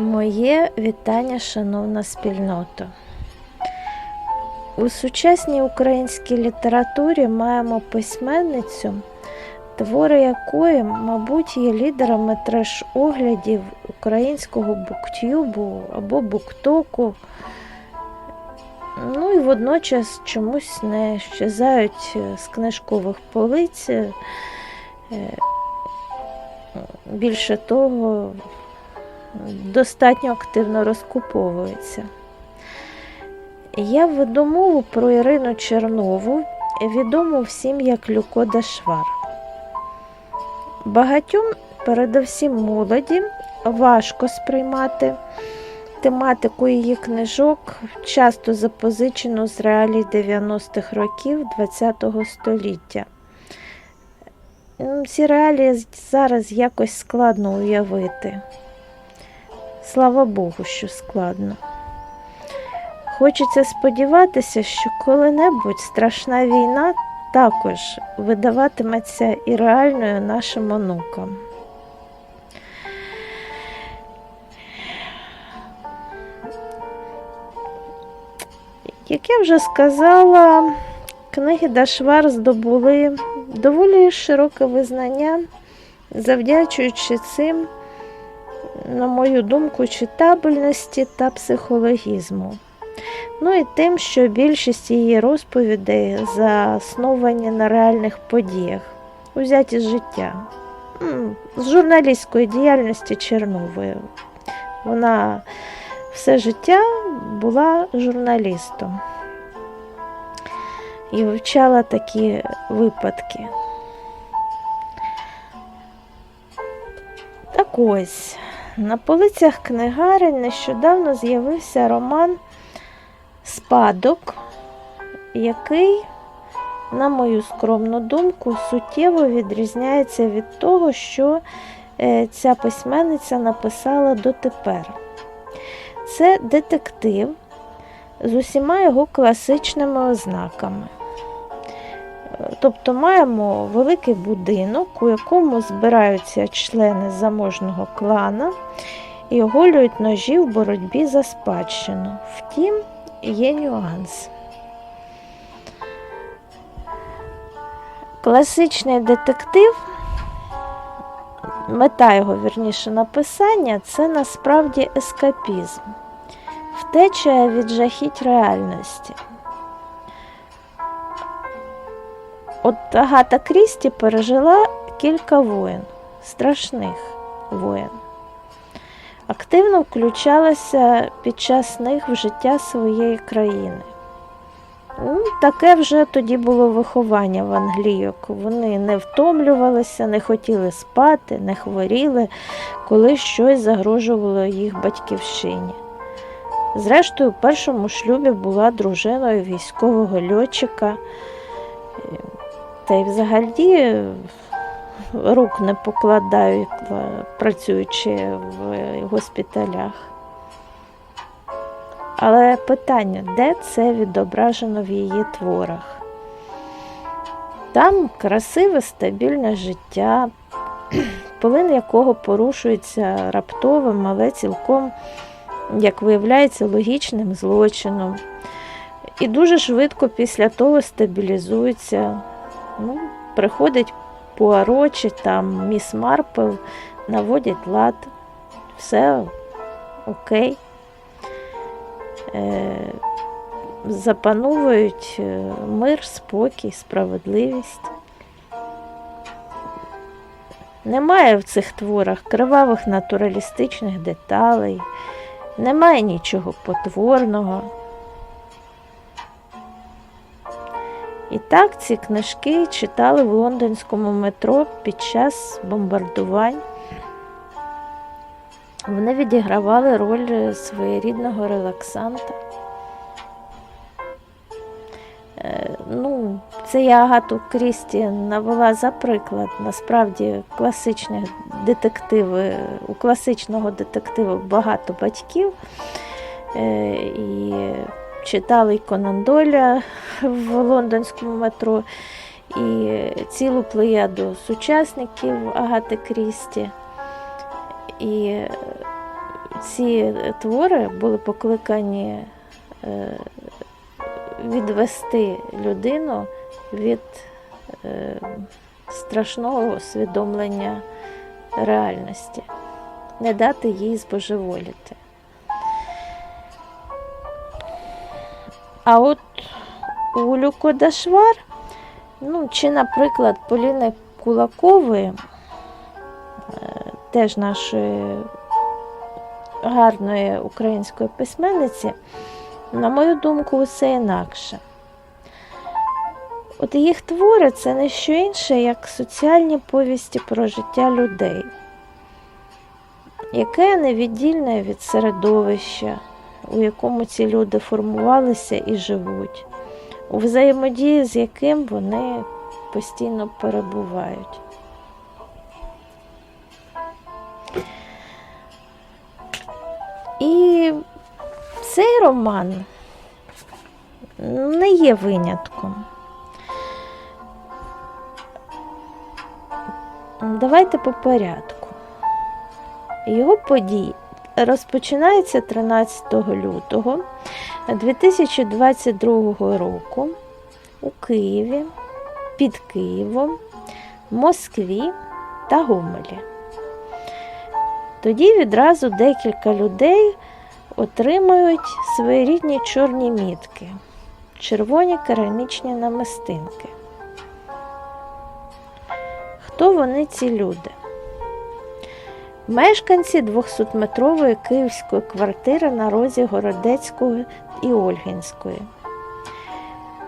Моє вітання, шановна спільнота. У сучасній українській літературі маємо письменницю, твори якої, мабуть, є лідерами треш-оглядів українського буктюбу або буктоку. Ну і водночас чомусь не щезають з книжкових полиць. Е, Більше того, достатньо активно розкуповується. Я веду мову про Ірину Чернову, відому всім як Люкода Швар. Багатьом, передовсім молоді, важко сприймати тематику її книжок, часто запозичену з реалій 90-х років ХХ століття. Ці реалії зараз якось складно уявити. Слава Богу, що складно. Хочеться сподіватися, що коли-небудь страшна війна також видаватиметься і реальною нашим онукам. Як я вже сказала, книги Дашвар здобули доволі широке визнання, завдячуючи цим, на мою думку, читабельності та психологізму. Ну і тим, що більшість її розповідей засновані на реальних подіях, узяті з життя, з журналістської діяльності Чернової. Вона все життя була журналістом і вивчала такі випадки. Так ось, на полицях книгарень нещодавно з'явився роман Спадок, який, на мою скромну думку, суттєво відрізняється від того, що е, ця письменниця написала дотепер. Це детектив з усіма його класичними ознаками. Тобто маємо великий будинок, у якому збираються члени заможного клана і оголюють ножі в боротьбі за спадщину. Втім, є нюанс. Класичний детектив, мета його вірніше написання це насправді ескапізм, втеча від жахіть реальності. От Агата Крісті пережила кілька воєн, страшних воєн. Активно включалася під час них в життя своєї країни. Ну, Таке вже тоді було виховання в англійок. Вони не втомлювалися, не хотіли спати, не хворіли, коли щось загрожувало їх батьківщині. Зрештою, в першому шлюбі була дружиною військового льотчика. Та й взагалі рук не покладають, працюючи в госпіталях. Але питання, де це відображено в її творах? Там красиве, стабільне життя, полин якого порушується раптовим, але цілком, як виявляється, логічним злочином. І дуже швидко після того стабілізується. Ну, Приходить Пуаро чи там міс Марпл, наводять лад, все окей. Е, запановують е, мир, спокій, справедливість. Немає в цих творах кривавих натуралістичних деталей, немає нічого потворного. І так ці книжки читали в лондонському метро під час бомбардувань. Вони відігравали роль своєрідного релаксанта. Е, Ну, це я Агату Крісті навела за приклад. Насправді класичних детективи, у класичного детективу багато батьків. Е, І читали Конан Дойля в лондонському метро, і цілу плеяду сучасників Агати Крісті. І ці твори були покликані е, відвести людину від е, страшного усвідомлення реальності, не дати їй збожеволіти. А от у Люко Дашвар, ну, чи, наприклад, Поліни Кулакової, е, теж нашої гарної української письменниці, на мою думку, усе інакше. От їх твори це не що інше, як соціальні повісті про життя людей, яке невіддільне від середовища, у якому ці люди формувалися і живуть, у взаємодії з яким вони постійно перебувають. І цей роман не є винятком. Давайте по порядку. Його події розпочинаються 13 лютого 2022 року у Києві, під Києвом, Москві та Гомелі. Тоді відразу декілька людей отримають своєрідні чорні мітки, червоні керамічні намистинки. Хто вони ці люди? Мешканці 200-метрової київської квартири на розі Городецької і Ольгінської.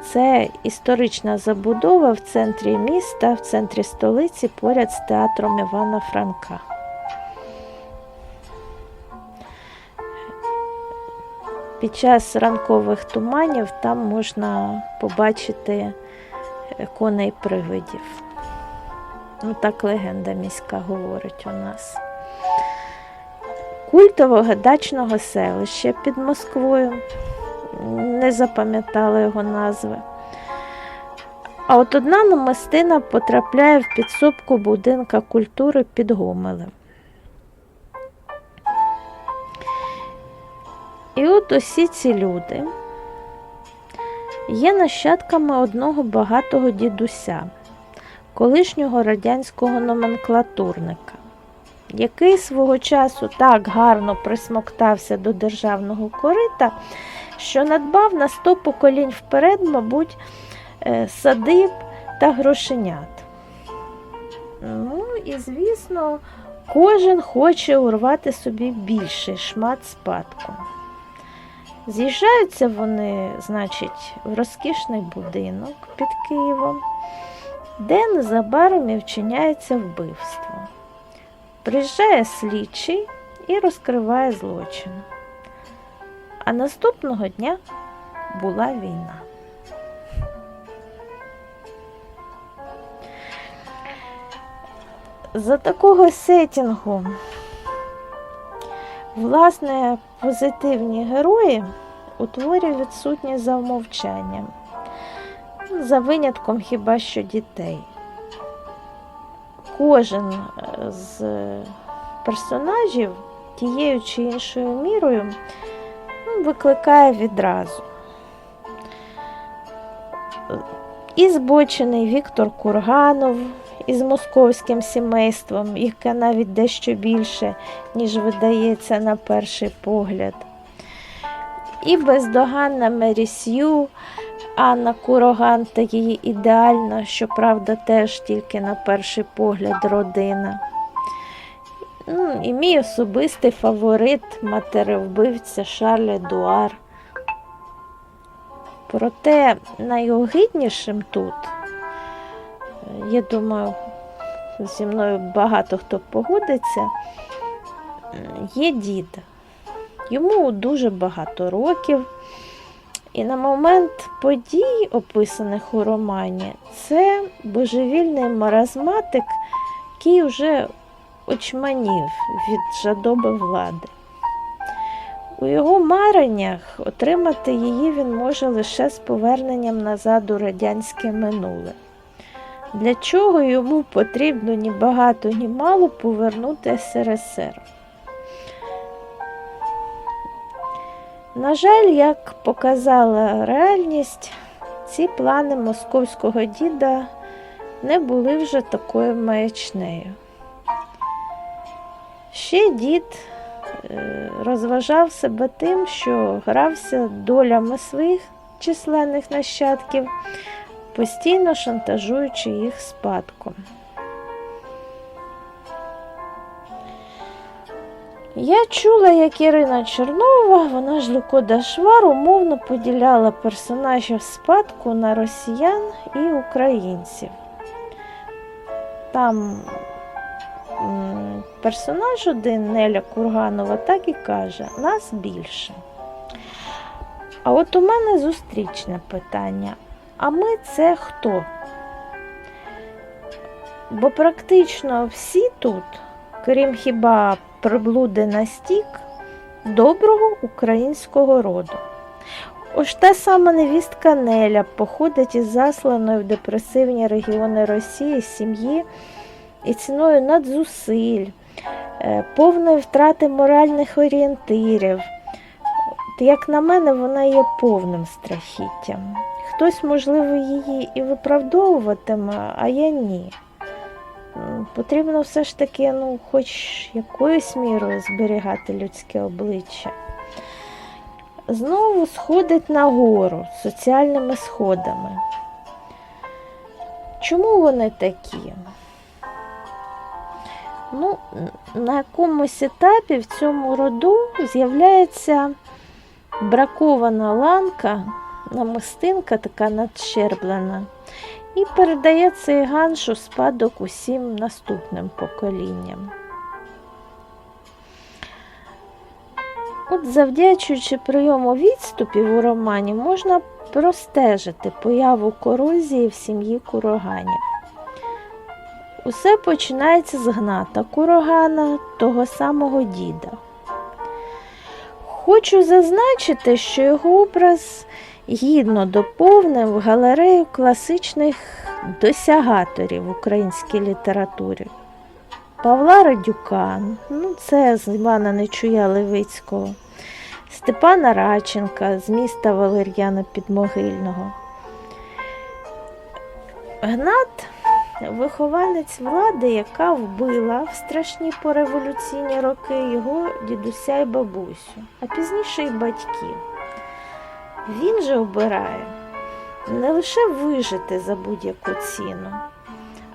Це історична забудова в центрі міста, в центрі столиці поряд з театром Івана Франка. Під час ранкових туманів там можна побачити коней привидів. Ну, так легенда міська говорить у нас. Культового дачного селища під Москвою. Не запам'ятала його назви. А от одна намистина потрапляє в підсобку будинка культури під Гомелем. І от усі ці люди є нащадками одного багатого дідуся, колишнього радянського номенклатурника, який свого часу так гарно присмоктався до державного корита, що надбав на сто поколінь вперед, мабуть, е, садиб та грошенят. Ну і, звісно, кожен хоче урвати собі більший шмат спадку. З'їжджаються вони, значить, в розкішний будинок під Києвом, де незабаром і вчиняється вбивство. Приїжджає слідчий і розкриває злочин. А наступного дня була війна. За такого сетінгу, власне, позитивні герої у творі відсутні за вмовчанням, за винятком хіба що дітей. Кожен з персонажів тією чи іншою мірою ну, викликає відразу. І збочений Віктор Курганов із московським сімейством, яке навіть дещо більше, ніж видається на перший погляд. І бездоганна Мері Сью, Анна Куроган та її ідеальна, щоправда, теж тільки на перший погляд родина. Ну, І мій особистий фаворит матеревбивця Шарль Едуар. Проте найогиднішим тут, я думаю, зі мною багато хто погодиться, є дід. Йому дуже багато років. І на момент подій, описаних у романі, це божевільний маразматик, який вже очманів від жадоби влади. У його мареннях отримати її він може лише з поверненням назад у радянське минуле. Для чого йому потрібно ні багато, ні мало повернути СРСР. На жаль, як показала реальність, ці плани московського діда не були вже такою маячнею. Ще дід е, розважав себе тим, що грався долями своїх численних нащадків, постійно шантажуючи їх спадком. Я чула, як Ірина Чернова, вона ж Люкода Швар, умовно поділяла персонажів спадку на росіян і українців. Там персонаж один Неля Курганова так і каже: нас більше. А от у мене зустрічне питання: а ми це хто? Бо практично всі тут, крім хіба приблуди на стік, доброго українського роду. Ось та сама невістка Неля походить із засланої в депресивні регіони Росії сім'ї і ціною надзусиль, е, повної втрати моральних орієнтирів. Як на мене, вона є повним страхіттям. Хтось, можливо, її і виправдовуватиме, а я ні. Потрібно все ж таки, ну, хоч якоюсь мірою зберігати людське обличчя. Знову сходить нагору соціальними сходами. Чому вони такі? Ну, на якомусь етапі в цьому роду з'являється бракована ланка, намистинка така надщерблена, і передає цей ганш у спадок усім наступним поколінням. От завдячуючи прийому відступів у романі, можна простежити появу корозії в сім'ї куроганів. Усе починається з гната курогана того самого діда. Хочу зазначити, що його образ гідно доповнив галерею класичних досягаторів в українській літературі. Павла Радюка, ну це з Івана Нечуя Левицького, Степана Радченка з міста Валер'яна Підмогильного. Гнат вихованець влади, яка вбила в страшні пореволюційні роки його дідуся й бабусю, а пізніше й батьків. Він же обирає не лише вижити за будь-яку ціну,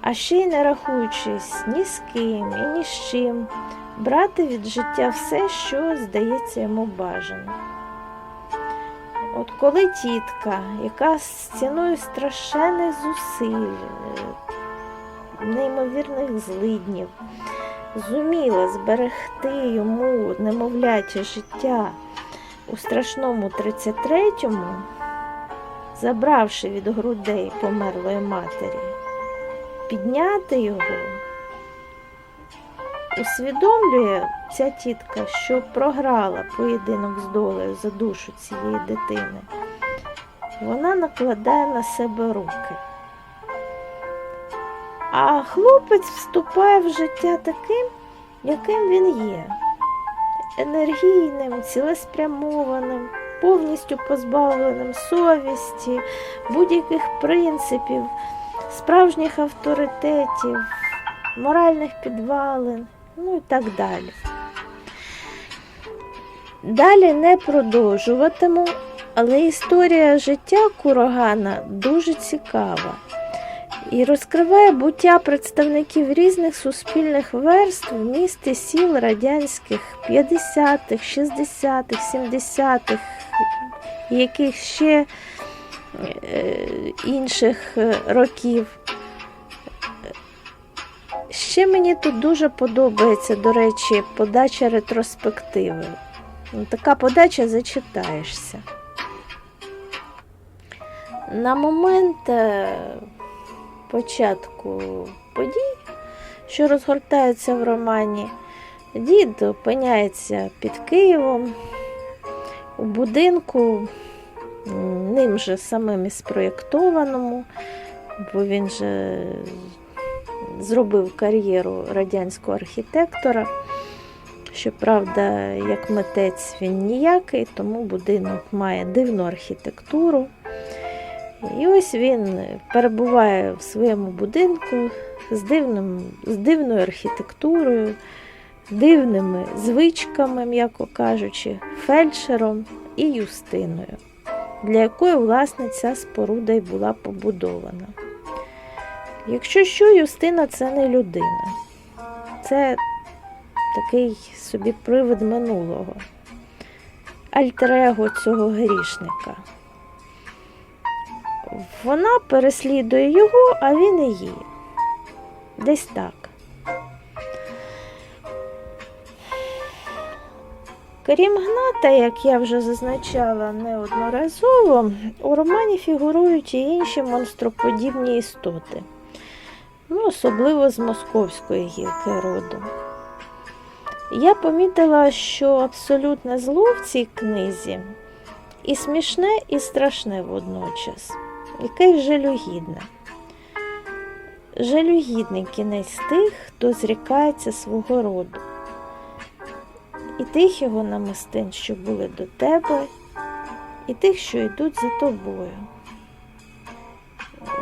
а ще й не рахуючись ні з ким і ні з чим, брати від життя все, що здається йому бажаним. От коли тітка, яка з ціною страшенних зусиль, неймовірних злиднів, зуміла зберегти йому немовляче життя у страшному 33-му, забравши від грудей померлої матері, підняти його, усвідомлює ця тітка, що програла поєдинок з долею за душу цієї дитини. Вона накладає на себе руки. А хлопець вступає в життя таким, яким він є. Енергійним, цілеспрямованим, повністю позбавленим совісті, будь-яких принципів, справжніх авторитетів, моральних підвалин, ну і так далі. Далі не продовжуватиму, але історія життя Курогана дуже цікава і розкриває буття представників різних суспільних верств міст і сіл радянських 50-х, 60-х, 70-х, і яких ще е, інших е, років. Ще мені тут дуже подобається, до речі, подача ретроспективи. Ну, Така подача зачитаєшся. На момент е, початку подій, що розгортаються в романі, дід опиняється під Києвом у будинку, ним же самим і спроєктованому, бо він же зробив кар'єру радянського архітектора. Щоправда, як митець він ніякий, тому будинок має дивну архітектуру. І ось він перебуває в своєму будинку з, дивним, з дивною архітектурою, дивними звичками, м'яко кажучи, фельдшером і юстиною, для якої, власне, ця споруда й була побудована. Якщо що, юстина це не людина, це такий собі привид минулого, альтер-его цього грішника. Вона переслідує його, а він її. Десь так. Крім Гната, як я вже зазначала неодноразово, у романі фігурують і інші монстроподібні істоти, ну, особливо з московської гілки роду. Я помітила, що абсолютне зло в цій книзі і смішне, і страшне водночас, якесь жалюгідне. Жалюгідний кінець тих, хто зрікається свого роду, і тих його намистин, що були до тебе, і тих, що йдуть за тобою.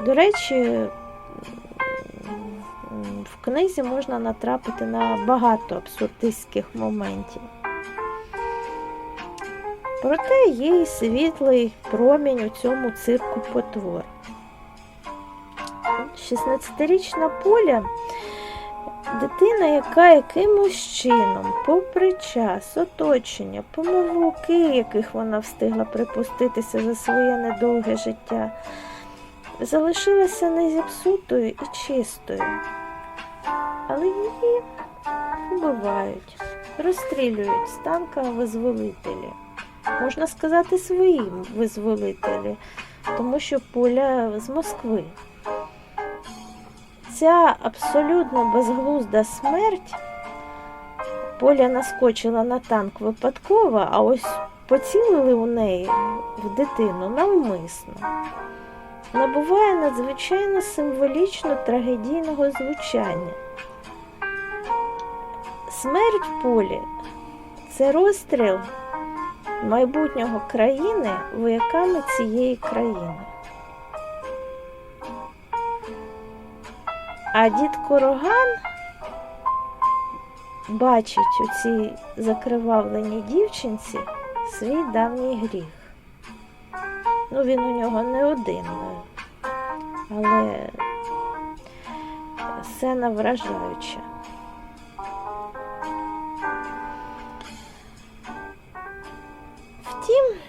До речі, в книзі можна натрапити на багато абсурдистських моментів. Проте є і світлий промінь у цьому цирку потвор. 16-річна Поля дитина, яка якимось чином, попри час, оточення, помилки, яких вона встигла припуститися за своє недовге життя, залишилася не зіпсутою і чистою. Але її вбивають, розстрілюють з танка визволителі. Можна сказати, свої визволителі, тому що поля з Москви. Ця абсолютно безглузда смерть Поля наскочила на танк випадково, а ось поцілили у неї в дитину навмисно. Набуває надзвичайно символічно трагедійного звучання. Смерть полі це розстріл майбутнього країни вояками цієї країни. А дід Короган бачить у цій закривавленій дівчинці свій давній гріх. Ну, він у нього не один, але сцена вражаюча.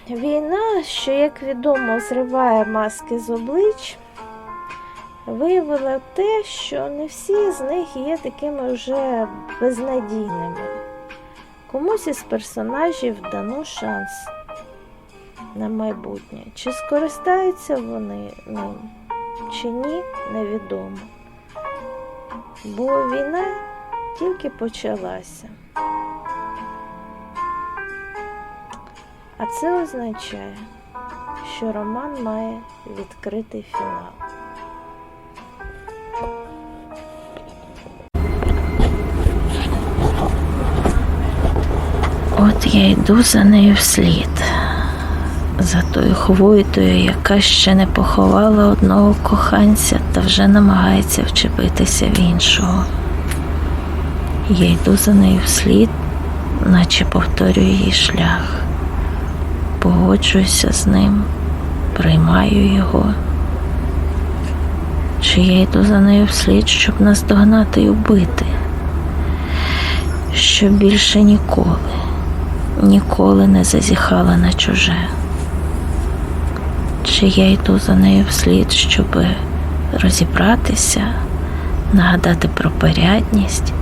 Війна, що, як відомо, зриває маски з облич, виявила те, що не всі з них є такими вже безнадійними. Комусь із персонажів дано шанс на майбутнє. Чи скористаються вони ним, чи ні, невідомо. Бо війна тільки почалася. А це означає, що роман має відкритий фінал. От я йду за нею вслід, за тою хвойтою, яка ще не поховала одного коханця та вже намагається вчепитися в іншого. Я йду за нею вслід, наче повторюю її шлях, погоджуюся з ним, приймаю його. Чи я йду за нею вслід, щоб наздогнати й убити, щоб більше ніколи ніколи не зазіхала на чуже. Чи я йду за нею вслід, щоб розібратися, нагадати про порядність,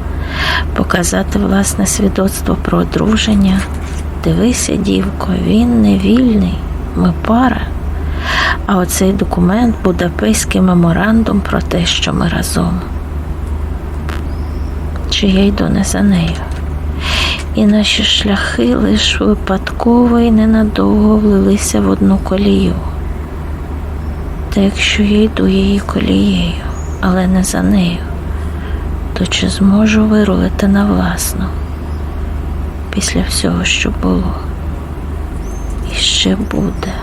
показати власне свідоцтво про одруження. Дивися, дівко, він не вільний, ми пара. А оцей документ Будапештський меморандум про те, що ми разом. Чи я йду не за нею? і наші шляхи лиш випадково і ненадовго влилися в одну колію. Та якщо я йду її колією, але не за нею, то чи зможу вирулити на власну? Після всього, що було і ще буде.